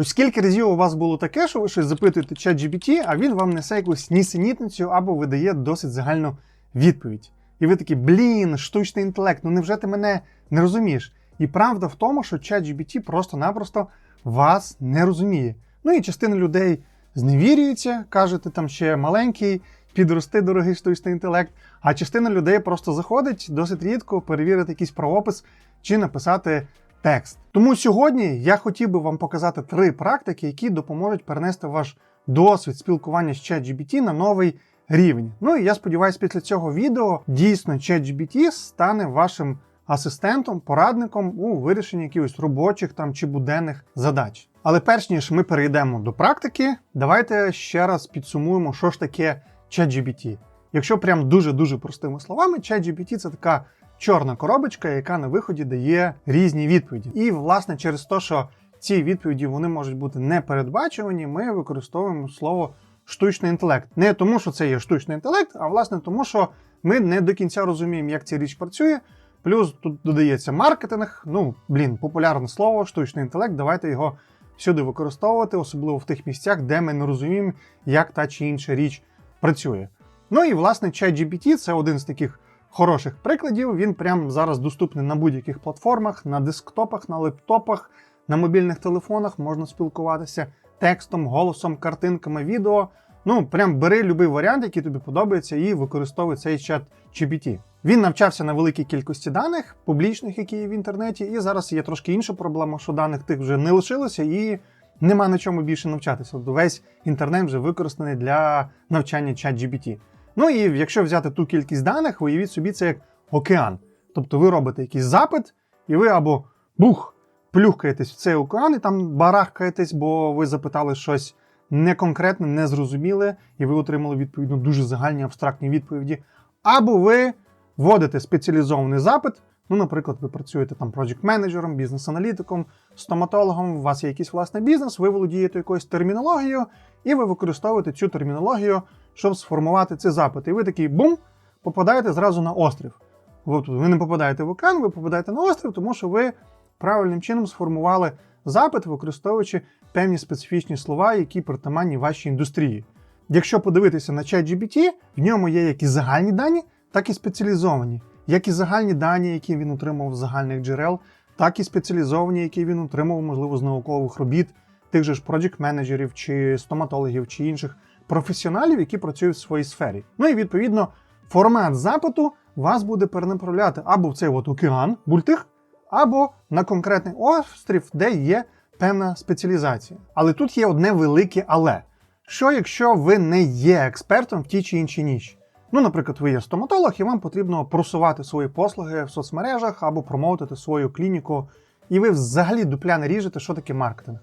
Ось скільки разів у вас було таке, що ви щось запитуєте ChatGPT, а він вам несе якусь нісенітницю або видає досить загальну відповідь. І ви такі, блін, штучний інтелект, ну невже ти мене не розумієш? І правда в тому, що ChatGPT просто-напросто вас не розуміє. Ну і частина людей зневірюється, кажете, там ще маленький, підрости дорогий штучний інтелект. А частина людей просто заходить досить рідко перевірити якийсь правопис чи написати текст. Тому сьогодні я хотів би вам показати три практики, які допоможуть перенести ваш досвід спілкування з ChatGPT на новий рівень. Ну і я сподіваюся, після цього відео дійсно ChatGPT стане вашим асистентом, порадником у вирішенні якихось робочих там чи буденних задач. Але перш ніж ми перейдемо до практики, давайте ще раз підсумуємо, що ж таке ChatGPT. Якщо прям дуже-дуже простими словами, ChatGPT – це така чорна коробочка, яка на виході дає різні відповіді. І, власне, через те, що ці відповіді вони можуть бути непередбачувані, ми використовуємо слово штучний інтелект. Не тому, що це є штучний інтелект, а власне тому, що ми не до кінця розуміємо, як ця річ працює. Плюс тут додається маркетинг. Ну, блін, популярне слово, штучний інтелект. Давайте його всюди використовувати, особливо в тих місцях, де ми не розуміємо, як та чи інша річ працює. Ну і власне ChatGPT це один з таких хороших прикладів. Він прямо зараз доступний на будь-яких платформах, на десктопах, на лептопах, на мобільних телефонах можна спілкуватися текстом, голосом, картинками, відео. Ну, прям бери будь-який варіант, який тобі подобається, і використовуй цей чат GPT. Він навчався на великій кількості даних, публічних, які є в інтернеті, і зараз є трошки інша проблема, що даних тих вже не лишилося, і нема на чому більше навчатися. Тобто весь інтернет вже використаний для навчання чат GPT. Ну і якщо взяти ту кількість даних, уявіть собі, це як океан. Тобто ви робите якийсь запит, і ви або бух, плюхкаєтесь в цей океан і там барахкаєтесь, бо ви запитали щось неконкретне, незрозуміле, і ви отримали відповідно дуже загальні абстрактні відповіді. Або ви вводите спеціалізований запит. Ну, наприклад, ви працюєте там проджект-менеджером, бізнес-аналітиком, стоматологом, у вас є якийсь власний бізнес, ви володієте якоюсь термінологією, і ви використовуєте цю термінологію, щоб сформувати цей запит. І ви такий бум, попадаєте зразу на острів. Ви, не попадаєте в океан, ви попадаєте на острів, тому що ви правильним чином сформували запит, використовуючи певні специфічні слова, які притаманні вашій індустрії. Якщо подивитися на ChatGPT, в ньому є як і загальні дані, так і спеціалізовані, як і загальні дані, які він отримав з загальних джерел, так і спеціалізовані, які він отримав, можливо, з наукових робіт, тих же ж проджект-менеджерів чи стоматологів чи інших професіоналів, які працюють в своїй сфері. Ну і відповідно формат запиту вас буде перенаправляти або в цей от океан, бультих, або на конкретний острів, де є певна спеціалізація. Але тут є одне велике але. Що якщо ви не є експертом в тій чи іншій ніші? Ну, наприклад, ви є стоматолог, і вам потрібно просувати свої послуги в соцмережах або промоутити свою клініку, і ви взагалі дупля не ріжете, що таке маркетинг.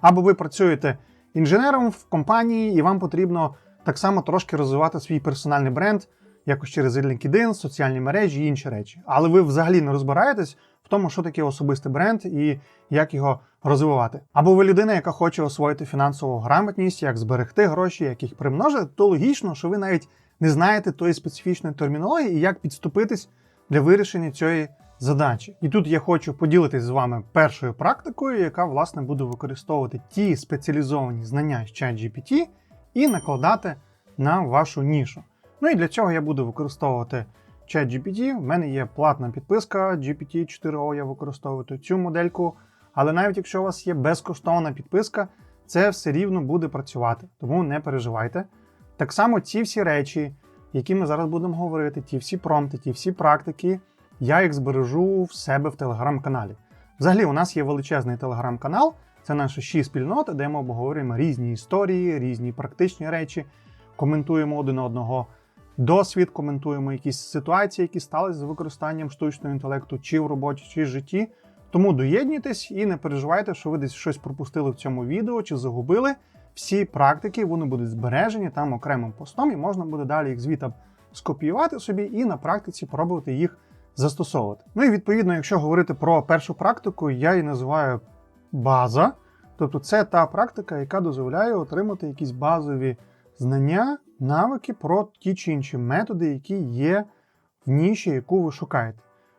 Або ви працюєте інженером в компанії, і вам потрібно так само трошки розвивати свій персональний бренд, якось через LinkedIn, соціальні мережі і інші речі. Але ви взагалі не розбираєтесь в тому, що таке особистий бренд і як його розвивати. Або ви людина, яка хоче освоїти фінансову грамотність, як зберегти гроші, як їх примножити, то логічно, що ви навіть не знаєте тої специфічної термінології і як підступитись для вирішення цієї задачі. І тут я хочу поділитись з вами першою практикою, яка власне буде використовувати ті спеціалізовані знання з ChatGPT і накладати на вашу нішу. Ну і для цього я буду використовувати ChatGPT. В мене є платна підписка GPT-4O, я використовую цю модельку. Але навіть якщо у вас є безкоштовна підписка, це все рівно буде працювати, тому не переживайте. Так само ці всі речі, які ми зараз будемо говорити, ті всі промпти, ті всі практики, я їх збережу в себе в телеграм-каналі. Взагалі, у нас є величезний телеграм-канал, це наша ші спільнота, де ми обговорюємо різні історії, різні практичні речі, коментуємо один одного досвід, коментуємо якісь ситуації, які сталися з використанням штучного інтелекту чи в роботі, чи в житті. Тому доєднуйтесь і не переживайте, що ви десь щось пропустили в цьому відео чи загубили. Всі практики вони будуть збережені там окремим постом, і можна буде далі їх звідти скопіювати собі і на практиці пробувати їх застосовувати. Ну і відповідно, якщо говорити про першу практику, я її називаю база. Тобто це та практика, яка дозволяє отримати якісь базові знання, навики про ті чи інші методи, які є в ніші, яку ви шукаєте.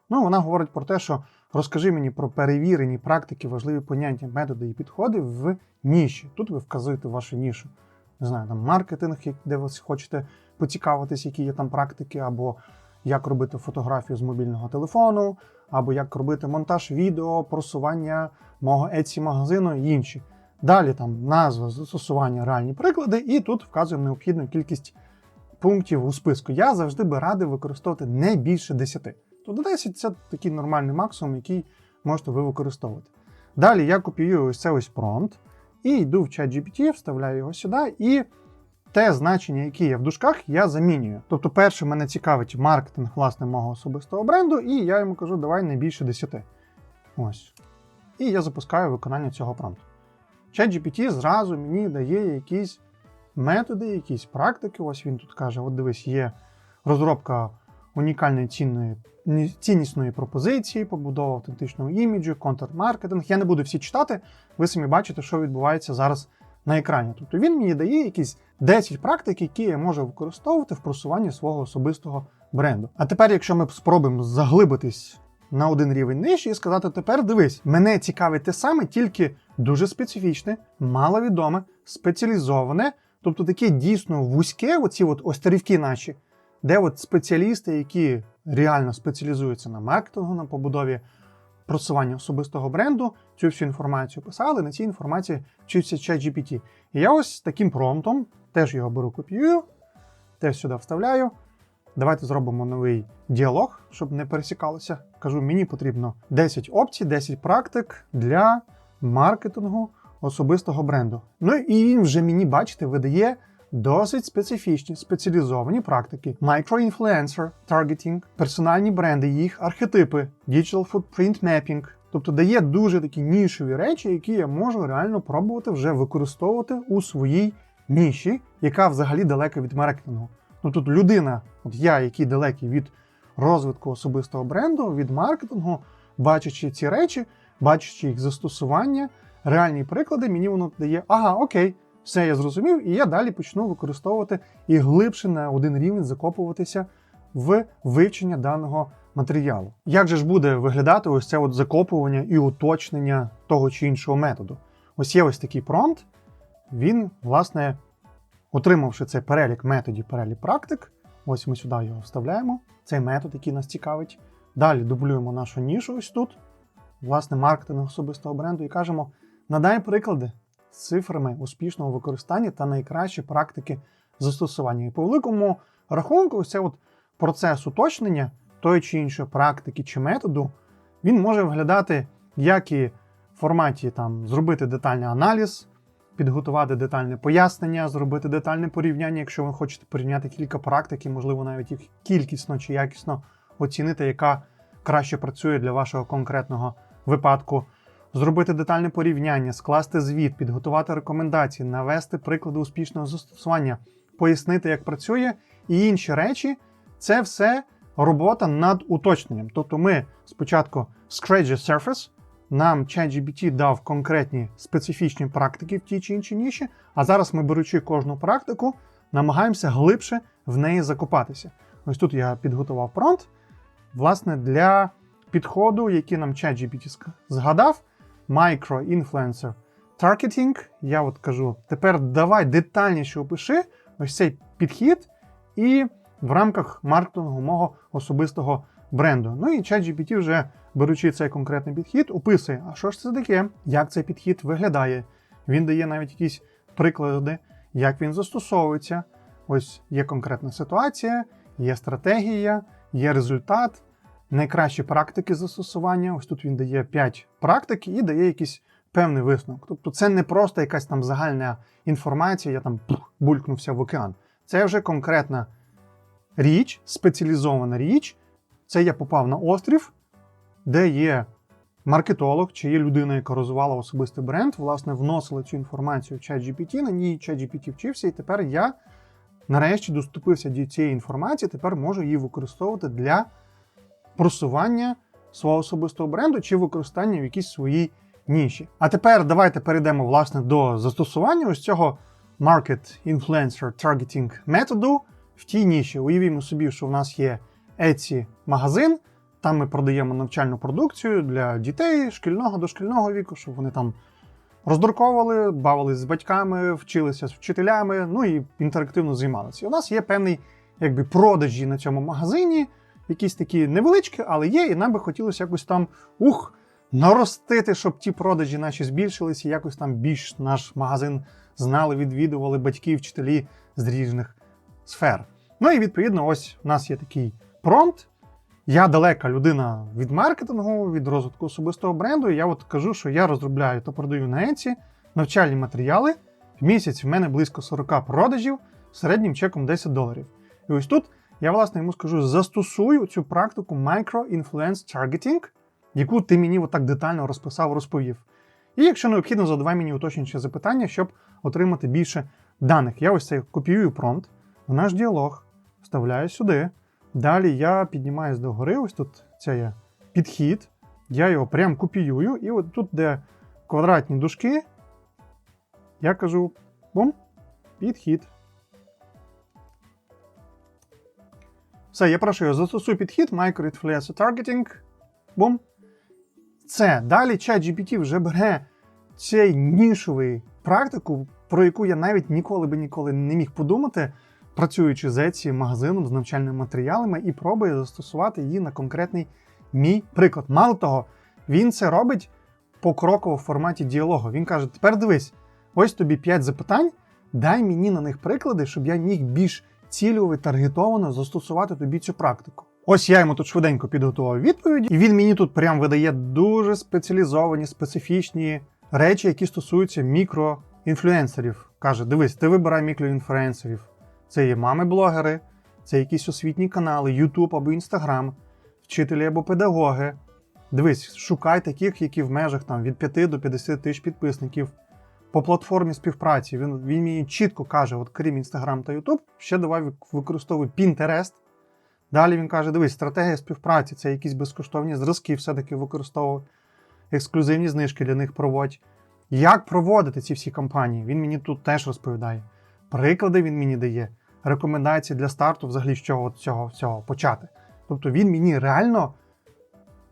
Ну, вона говорить про те, що Розкажи мені про перевірені практики, важливі поняття, методи і підходи в ніші. Тут ви вказуєте вашу нішу. Не знаю, там маркетинг, де ви хочете поцікавитись, які є там практики, або як робити фотографію з мобільного телефону, або як робити монтаж відео, просування мого Etsy магазину і інші. Далі там назва, застосування, реальні приклади, і тут вказуємо необхідну кількість пунктів у списку. Я завжди би радив використовувати не більше 10. Тобто 10 це такий нормальний максимум, який можете ви використовувати. Далі я копіюю ось це ось промпт і йду в чат GPT, вставляю його сюди, і те значення, яке є в дужках, я замінюю. Тобто, перше мене цікавить маркетинг власне мого особистого бренду, і я йому кажу, давай не більше 10. Ось. І я запускаю виконання цього промпту. ChatGPT зразу мені дає якісь методи, якісь практики. Ось він тут каже: от дивись, є розробка унікальної цінної ціннісної пропозиції, побудова автентичного іміджу, контент-маркетинг. Я не буду всі читати, ви самі бачите, що відбувається зараз на екрані. Тобто він мені дає якісь 10 практик, які я можу використовувати в просуванні свого особистого бренду. А тепер, якщо ми спробуємо заглибитись на один рівень нижче і сказати: тепер дивись, мене цікавить те саме, тільки дуже специфічне, маловідоме, спеціалізоване, тобто таке дійсно вузьке, оці от острівки наші, де от спеціалісти, які реально спеціалізуються на маркетингу, на побудові просування особистого бренду, цю всю інформацію писали, на цій інформації вчився ChatGPT. І я ось таким промптом теж його беру, копіюю, теж сюди вставляю. Давайте зробимо новий діалог, щоб не пересікалося. Кажу, мені потрібно 10 опцій, 10 практик для маркетингу особистого бренду. Ну і він вже мені, бачите, видає досить специфічні, спеціалізовані практики: Micro-influencer targeting, персональні бренди, їх архетипи, digital footprint mapping. Тобто дає дуже такі нішові речі, які я можу реально пробувати вже використовувати у своїй ніші, яка взагалі далека від маркетингу. Ну тут людина, от я, який далекий від розвитку особистого бренду, від маркетингу, бачачи ці речі, бачачи їх застосування, реальні приклади, мені воно дає, ага, окей, все я зрозумів, і я далі почну використовувати і глибше на один рівень закопуватися в вивчення даного матеріалу. Як же ж буде виглядати ось це от закопування і уточнення того чи іншого методу? Ось є ось такий промпт, він, власне, отримавши цей перелік методів, перелік практик, ось ми сюди його вставляємо, цей метод, який нас цікавить. Далі дублюємо нашу нішу ось тут, власне, маркетинг особистого бренду, і кажемо: надай приклади з цифрами успішного використання та найкращі практики застосування. І по великому рахунку, ось цей от процес уточнення тої чи іншої практики чи методу, він може виглядати як і в форматі там зробити детальний аналіз, підготувати детальне пояснення, зробити детальне порівняння, якщо ви хочете порівняти кілька практик, і, можливо, навіть їх кількісно чи якісно оцінити, яка краще працює для вашого конкретного випадку. Зробити детальне порівняння, скласти звіт, підготувати рекомендації, навести приклади успішного застосування, пояснити, як працює, і інші речі це все робота над уточненням. Тобто ми спочатку scratch the surface, нам ChatGPT дав конкретні специфічні практики в тій чи іншій ніші, а зараз ми, беручи кожну практику, намагаємося глибше в неї закопатися. Ось тут я підготував промпт, власне, для підходу, який нам ChatGPT згадав, Micro-Influencer Targeting. Я от кажу, тепер давай детальніше опиши ось цей підхід і в рамках маркетингу мого особистого бренду. Ну і ChatGPT вже беручи цей конкретний підхід, описує, а що ж це таке, як цей підхід виглядає. Він дає навіть якісь приклади, як він застосовується. Ось є конкретна ситуація, є стратегія, є результат, найкращі практики застосування. Ось тут він дає 5 практик і дає якийсь певний висновок. Тобто це не просто якась там загальна інформація, я там булькнувся в океан. Це вже конкретна річ, спеціалізована річ. Це я попав на острів, де є маркетолог, чи є людина, яка розвивала особистий бренд, власне, вносила цю інформацію в ChatGPT, на ній ChatGPT вчився, і тепер я нарешті доступився до цієї інформації, тепер можу її використовувати для просування свого особистого бренду чи використання в якійсь своїй ніші. А тепер давайте перейдемо власне до застосування ось цього Market Influencer Targeting методу в тій ніші. Уявімо собі, що в нас є Etsy магазин, Там ми продаємо навчальну продукцію для дітей шкільного дошкільного віку, щоб вони там роздруковували, бавились з батьками, вчилися з вчителями, ну і інтерактивно займалися. І у нас є певний якби продажі на цьому магазині, якісь такі невеличкі, але є, і нам би хотілося якось там ух, наростити, щоб ті продажі наші збільшилися, якось там більш наш магазин знали, відвідували батьки, вчителі з різних сфер. Ну і відповідно, ось у нас є такий промпт. Я далека людина від маркетингу, від розвитку особистого бренду. І я от кажу, що я розробляю та продаю на Etsy навчальні матеріали. В місяць в мене близько 40 продажів середнім чеком 10 доларів. І ось тут я, власне, йому скажу: застосую цю практику Micro-Influence Targeting, яку ти мені отак детально розписав, розповів. І якщо необхідно, задавай мені уточнюючі запитання, щоб отримати більше даних. Я ось цей копіюю промпт в наш діалог, вставляю сюди. Далі я піднімаюсь до гори, ось тут це є підхід. Я його прям копіюю, і от тут, де квадратні дужки, я кажу бум, підхід. Все, я прошу його застосуй підхід, Micro-Influencer Targeting. Бум. Це далі ChatGPT вже бере цей нішовий практику, про яку я навіть ніколи би ніколи не міг подумати, працюючи з Etsy магазином з навчальними матеріалами, і пробує застосувати її на конкретний мій приклад. Мало того, він це робить покроково в форматі діалогу. Він каже: тепер дивись, ось тобі 5 запитань, дай мені на них приклади, щоб я міг більш цільово і таргетовано застосувати тобі цю практику. Ось я йому тут швиденько підготував відповіді, і він мені тут прям видає дуже спеціалізовані, специфічні речі, які стосуються мікроінфлюенсерів. Каже: дивись, ти вибирай мікроінфлюенсерів. Це є мами-блогери, це якісь освітні канали, YouTube або Instagram, вчителі або педагоги. Дивись, шукай таких, які в межах там від 5 до 50 тисяч підписників. По платформі співпраці він, він мені чітко каже: от крім Instagram та YouTube, ще давай використовуй Pinterest. Далі він каже: дивись, стратегія співпраці це якісь безкоштовні зразки, все-таки використовуй, ексклюзивні знижки для них проводь. Як проводити ці всі кампанії? Він мені тут теж розповідає. Приклади він мені дає, рекомендації для старту, взагалі з чого цього всього почати. Тобто він мені реально.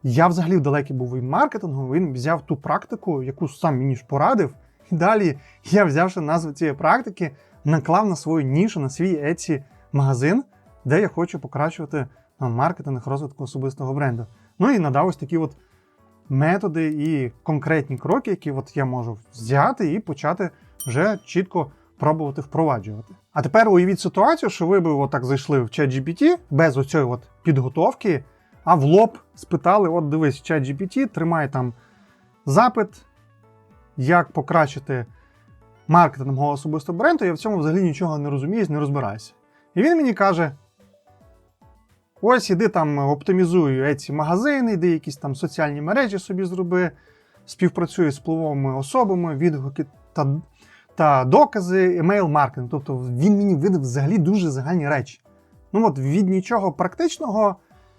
Я взагалі в далекий був від маркетингу, він взяв ту практику, яку сам мені ж порадив. І далі я, взявши назву цієї практики, наклав на свою нішу, на свій Etsy магазин, де я хочу покращувати маркетинг розвитку особистого бренду. Ну і надав ось такі от методи і конкретні кроки, які от я можу взяти і почати вже чітко пробувати впроваджувати. А тепер уявіть ситуацію, що ви би отак зайшли в ChatGPT без оцієї от підготовки, а в лоб спитали: от дивись, ChatGPT, тримай там запит, як покращити маркетинг мого особистого бренду, я в цьому взагалі нічого не розумію, не розбираюся. І він мені каже: ось іди там оптимізуй ці магазини, іди якісь там соціальні мережі собі зроби, співпрацюй з впливовими особами, відгуки та та докази, емейл-маркетинг. Тобто він мені видав взагалі дуже загальні речі. Ну от від нічого практичного,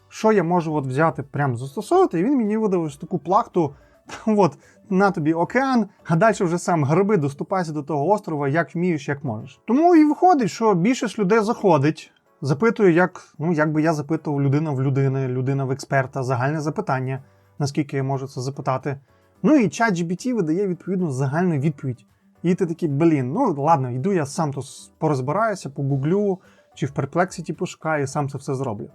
що я можу от взяти, прямо застосовувати, і він мені видав ось таку плахту. От, на тобі океан, а далі вже сам гриби, доступайся до того острова, як вмієш, як можеш. Тому і виходить, що більшість людей заходить, запитує, як ну, як би я запитував людина в людини, людина в експерта, загальне запитання, наскільки я можу це запитати. Ну і чат GBT видає відповідну загальну відповідь. І ти такий, блін, ну ладно, йду я сам то порозбираюся, погуглю чи в Perplexity пошукаю, сам це все зроблю.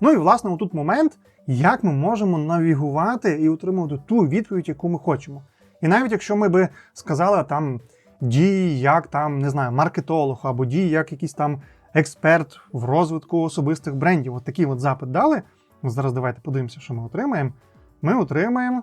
Ну і власне тут момент, як ми можемо навігувати і отримувати ту відповідь, яку ми хочемо. І навіть якщо ми би сказали там дії, як там, не знаю, маркетолог або дії, як якийсь там експерт в розвитку особистих брендів, от такий от запит дали. Зараз давайте подивимося, що ми отримаємо. Ми отримаємо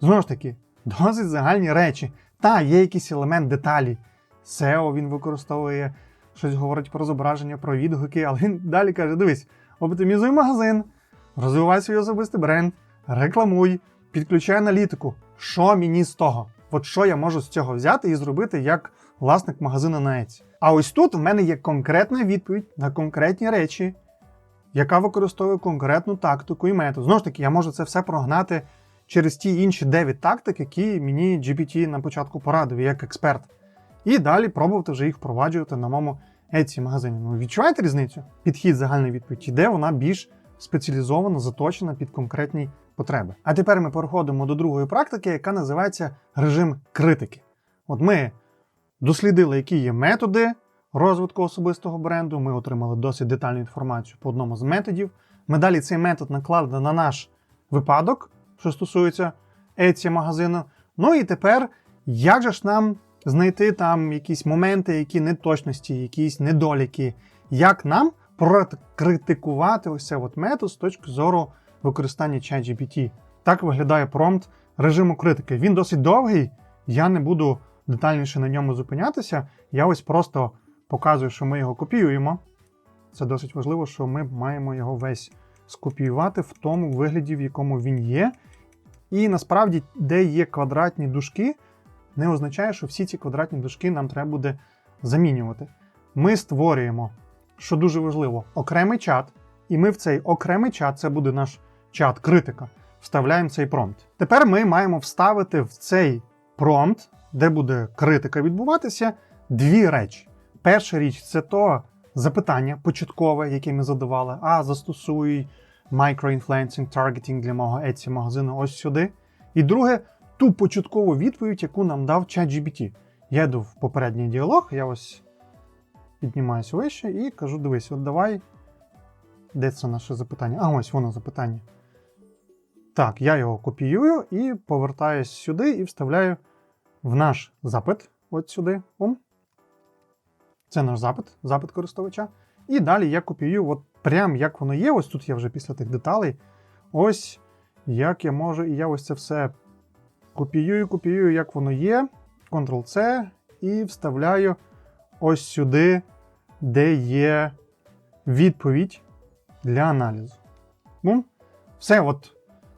знову ж таки досить загальні речі. Та, є якийсь елемент деталі. SEO він використовує, щось говорить про зображення, про відгуки, але він далі каже: дивись, оптимізуй магазин, розвивай свій особистий бренд, рекламуй, підключай аналітику. Що мені з того? От що я можу з цього взяти і зробити як власник магазину на Etsy. А ось тут в мене є конкретна відповідь на конкретні речі, яка використовує конкретну тактику і метод. Знову ж таки, я можу це все прогнати через ті інші 9 тактик, які мені GPT на початку порадив як експерт. І далі пробувати вже їх впроваджувати на моєму Etsy магазині. Ну, відчуваєте різницю? Підхід загальної відповіді, де вона більш спеціалізовано заточена під конкретні потреби. А тепер ми переходимо до другої практики, яка називається режим критики. От ми дослідили, які є методи розвитку особистого бренду. Ми отримали досить детальну інформацію по одному з методів. Ми далі цей метод наклали на наш випадок, що стосується Etsy магазину. Ну і тепер, як же ж нам знайти там якісь моменти, які неточності, якісь недоліки, як нам прокритикувати ось цей от метод з точки зору використання ChatGPT. Так виглядає промпт режиму критики. Він досить довгий, я не буду детальніше на ньому зупинятися. Я ось просто показую, що ми його копіюємо. Це досить важливо, що ми маємо його весь скопіювати в тому вигляді, в якому він є. І насправді, де є квадратні дужки, не означає, що всі ці квадратні дужки нам треба буде замінювати. Ми створюємо, що дуже важливо, окремий чат, і ми в цей окремий чат, це буде наш чат критика, вставляємо цей промпт. Тепер ми маємо вставити в цей промпт, де буде критика відбуватися, дві речі. Перша річ це то запитання початкове, яке ми задавали, а застосуй microinfluencing targeting для мого Etsy магазину ось сюди. І друге, ту початкову відповідь, яку нам дав ChatGPT. Я йду в попередній діалог, я ось піднімаюся вище і кажу: дивись, от давай. Де це наше запитання? А ось воно запитання. Так, я його копіюю і повертаюсь сюди і вставляю в наш запит. От сюди. Ом. Це наш запит, запит користувача. І далі я копіюю, от прям як воно є. Ось тут я вже після тих деталей. Ось як я можу, і я ось це все копіюю, копіюю, як воно є. Ctrl-C і вставляю ось сюди, де є відповідь для аналізу. Ну, все, от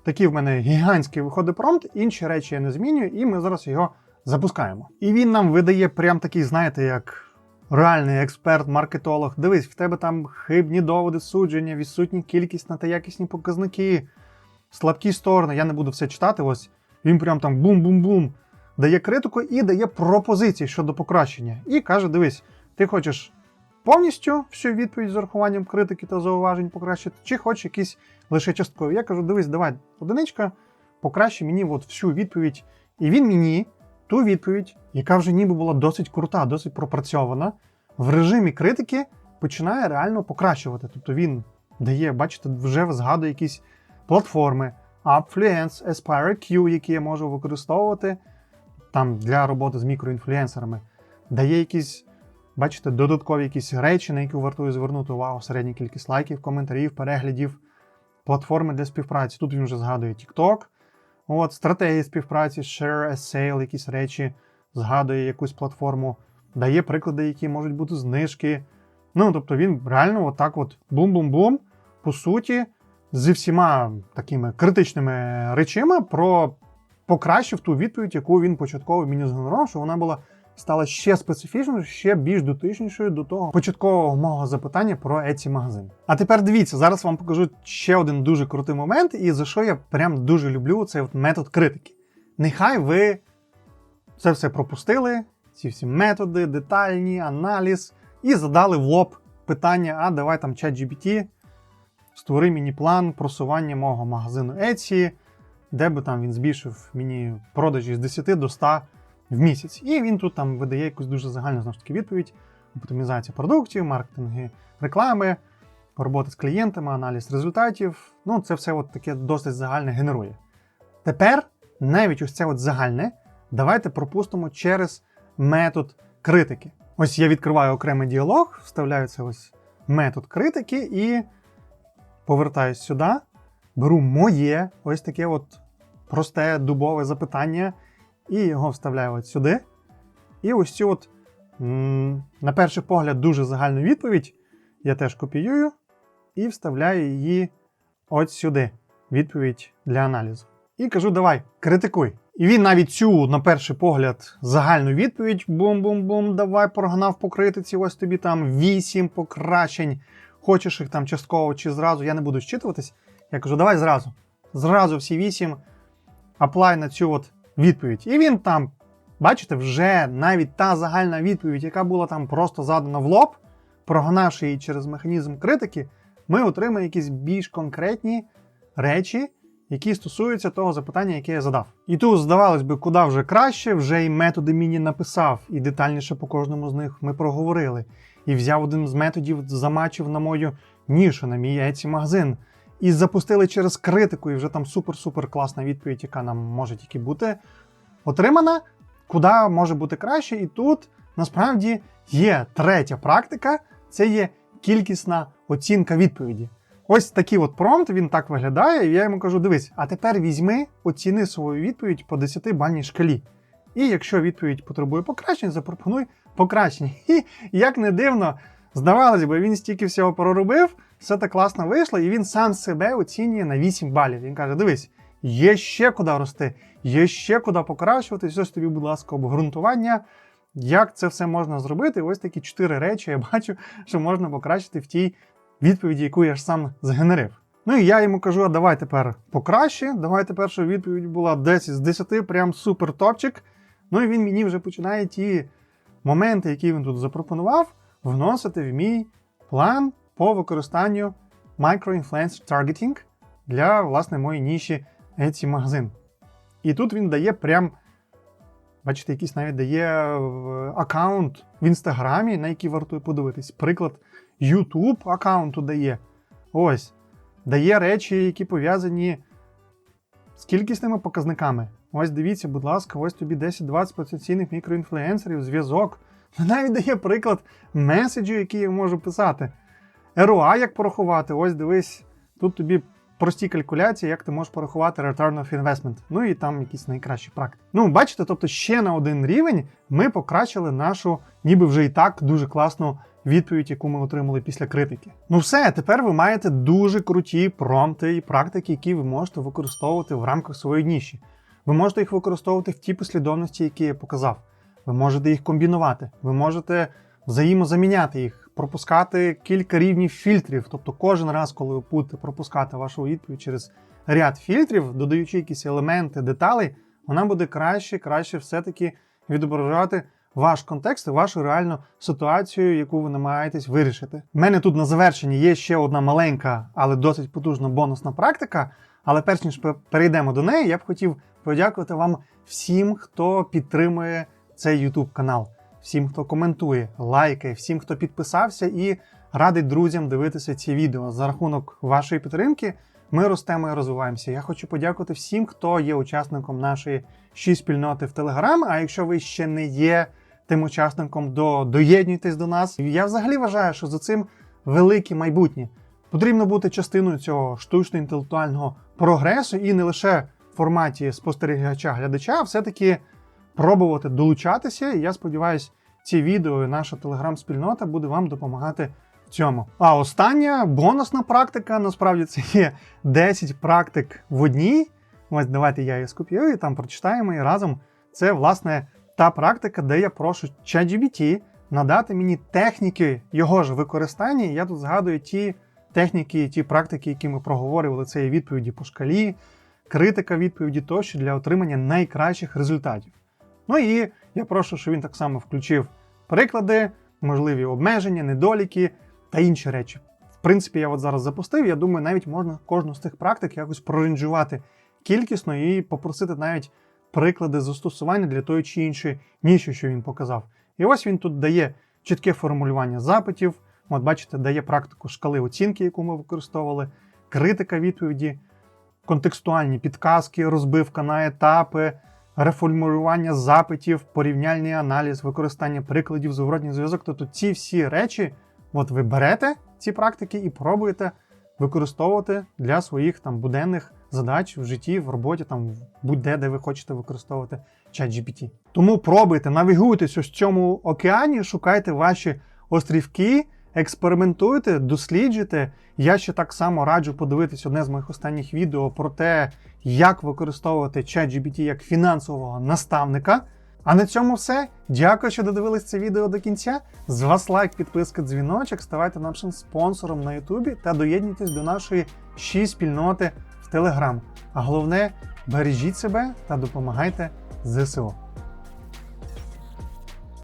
такий в мене гігантський виходить промпт, інші речі я не змінюю, і ми зараз його запускаємо. І він нам видає прям такий, знаєте, як реальний експерт-маркетолог. Дивись, в тебе там хибні доводи судження, відсутні кількісна та якісні показники, слабкі сторони. Я не буду все читати. Ось він прям там бум-бум-бум. Дає критику і дає пропозиції щодо покращення. І каже: дивись, ти хочеш повністю всю відповідь з урахуванням критики та зауважень покращити, чи хочеш якісь лише часткові. Я кажу, дивись, давай, одиничка, покращи мені от всю відповідь. І він мені ту відповідь, яка вже ніби була досить крута, досить пропрацьована, в режимі критики починає реально покращувати. Тобто він дає, бачите, вже згадує якісь платформи, Upfluence, Aspire Q, які я можу використовувати там для роботи з мікроінфлюенсерами, дає якісь, бачите, додаткові якісь речі, на які вартує звернути увагу, середня кількість лайків, коментарів, переглядів, платформи для співпраці. Тут він вже згадує TikTok, от, стратегії співпраці, Share as Sale, якісь речі, згадує якусь платформу, дає приклади, які можуть бути знижки. Ну, тобто він реально отак от бум-бум-бум, по суті, зі всіма такими критичними речами про покращив ту відповідь, яку він початково мені згенерував, що вона була стала ще специфічною, ще більш дотичнішою до того початкового мого запитання про Etsy магазин. А тепер дивіться, зараз вам покажу ще один дуже крутий момент, і за що я прям дуже люблю цей от метод критики. Нехай ви це все пропустили, ці всі методи, детальні, аналіз, і задали в лоб питання: а давай там чат GPT, створи мені план просування мого магазину Etsy, де би там він збільшив мені продажі з 10 до 100 в місяць. І він тут там видає якусь дуже загальну знову ж таки відповідь: оптимізація продуктів, маркетинги реклами, робота з клієнтами, аналіз результатів. Ну, це все от таке досить загальне генерує. Тепер навіть ось це от загальне давайте пропустимо через метод критики. Ось я відкриваю окремий діалог, вставляю це ось метод критики і повертаюсь сюди, беру моє ось таке от просте дубове запитання і його вставляю от сюди. І ось цю от, на перший погляд, дуже загальну відповідь я теж копіюю і вставляю її от сюди. Відповідь для аналізу. І кажу: давай, критикуй. І він навіть цю, на перший погляд, загальну відповідь: бум-бум-бум, давай прогнав по критиці, ось тобі там 8 покращень. Хочеш їх там частково чи зразу, я не буду щитуватись. Я кажу, давай зразу. Зразу всі 8 аплай на цю от відповідь. І він там, бачите, вже навіть та загальна відповідь, яка була там просто задана в лоб, прогнавши її через механізм критики, ми отримаємо якісь більш конкретні речі, які стосуються того запитання, яке я задав. І тут, здавалось би, куди вже краще, вже і методи міні написав, і детальніше по кожному з них ми проговорили. І взяв один з методів, замачив на мою нішу, на мій Etsy магазин. І запустили через критику, і вже там супер-супер класна відповідь, яка нам може тільки бути отримана, куди може бути краще. І тут насправді є третя практика це є кількісна оцінка відповіді. Ось такий от промпт, він так виглядає, і я йому кажу: дивись, а тепер візьми, оціни свою відповідь по 10-бальній шкалі. І якщо відповідь потребує покращень, запропонуй покращення. І як не дивно, здавалось би, він стільки всього проробив, все так класно вийшло, і він сам себе оцінює на 8 балів. Він каже: дивись, є ще куди рости, є ще куди покращувати. Ось тобі, будь ласка, обґрунтування. Як це все можна зробити? Ось такі чотири речі я бачу, що можна покращити в тій відповіді, яку я ж сам згенерив. Ну і я йому кажу: а давай тепер покраще. Давай тепер, щоб відповідь була 10 з 10, прям супер топчик. Ну і він мені вже починає ті моменти, які він тут запропонував, вносити в мій план по використанню Micro-Influencer Targeting для власне моєї ніші Etsy магазин. І тут він дає прям. Бачите, якийсь навіть дає е, аккаунт в інстаграмі, на який вартує подивитись. Приклад YouTube аккаунту дає. Ось. Дає речі, які пов'язані з кількісними показниками. Ось дивіться, будь ласка, ось тобі 10-20 потенційних мікроінфлюенсерів, зв'язок. Навіть дає приклад меседжу, який я можу писати. ROI як порахувати. Ось дивись, тут тобі прості калькуляції, як ти можеш порахувати return of investment. Ну і там якісь найкращі практики. Ну, бачите, тобто ще на один рівень ми покращили нашу, ніби вже і так дуже класну відповідь, яку ми отримали після критики. Ну все, тепер ви маєте дуже круті промпти і практики, які ви можете використовувати в рамках своєї ніші. Ви можете їх використовувати в тій послідовності, які я показав. Ви можете їх комбінувати, ви можете взаємозаміняти їх, пропускати кілька рівнів фільтрів. Тобто, кожен раз, коли ви будете пропускати вашу відповідь через ряд фільтрів, додаючи якісь елементи, деталі, вона буде краще, краще все-таки відображати ваш контекст і вашу реальну ситуацію, яку ви намагаєтесь вирішити. У мене тут на завершенні є ще одна маленька, але досить потужна бонусна практика. Але перш ніж перейдемо до неї, я б хотів подякувати вам всім, хто підтримує цей YouTube канал, всім, хто коментує, лайкає, всім, хто підписався і радить друзям дивитися ці відео. За рахунок вашої підтримки ми ростемо і розвиваємося. Я хочу подякувати всім, хто є учасником нашої ші спільноти в Телеграм. А якщо ви ще не є тим учасником, до доєднуйтесь до нас. Я взагалі вважаю, що за цим велике майбутнє. Потрібно бути частиною цього штучно-інтелектуального прогресу і не лише в форматі спостерігача-глядача, а все-таки пробувати долучатися. І я сподіваюся, ці відео і наша телеграм-спільнота буде вам допомагати в цьому. А остання бонусна практика насправді це є 10 практик в одній. Ось давайте я її скопіюю, там прочитаємо і разом. Це, власне, та практика, де я прошу ChatGPT надати мені техніки його ж використання. Я тут згадую ті техніки, ті практики, які ми проговорювали, це є відповіді по шкалі, критика відповіді тощо для отримання найкращих результатів. Ну і я прошу, щоб він так само включив приклади, можливі обмеження, недоліки та інші речі. В принципі, я от зараз запустив. Я думаю, навіть можна кожну з тих практик якось проренжувати кількісно і попросити навіть приклади застосування для тої чи іншої ніші, що він показав. І ось він тут дає чітке формулювання запитів. От бачите, дає практику шкали оцінки, яку ми використовували, критика відповіді, контекстуальні підказки, розбивка на етапи, реформулювання запитів, порівняльний аналіз, використання прикладів, зворотній зв'язок. Тобто ці всі речі, от ви берете ці практики і пробуєте використовувати для своїх там буденних задач в житті, в роботі, там будь-де, де ви хочете використовувати ChatGPT. Тому пробуйте, навігуйтесь в цьому океані, шукайте ваші острівки, експериментуйте, досліджуйте. Я ще так само раджу подивитись одне з моїх останніх відео про те, як використовувати ChatGPT як фінансового наставника. А на цьому все. Дякую, що додивились це відео до кінця. З вас лайк, підписка, дзвіночок, ставайте нашим спонсором на Ютубі та доєднуйтесь до нашої ще спільноти в Телеграм. А головне, бережіть себе та допомагайте ЗСУ.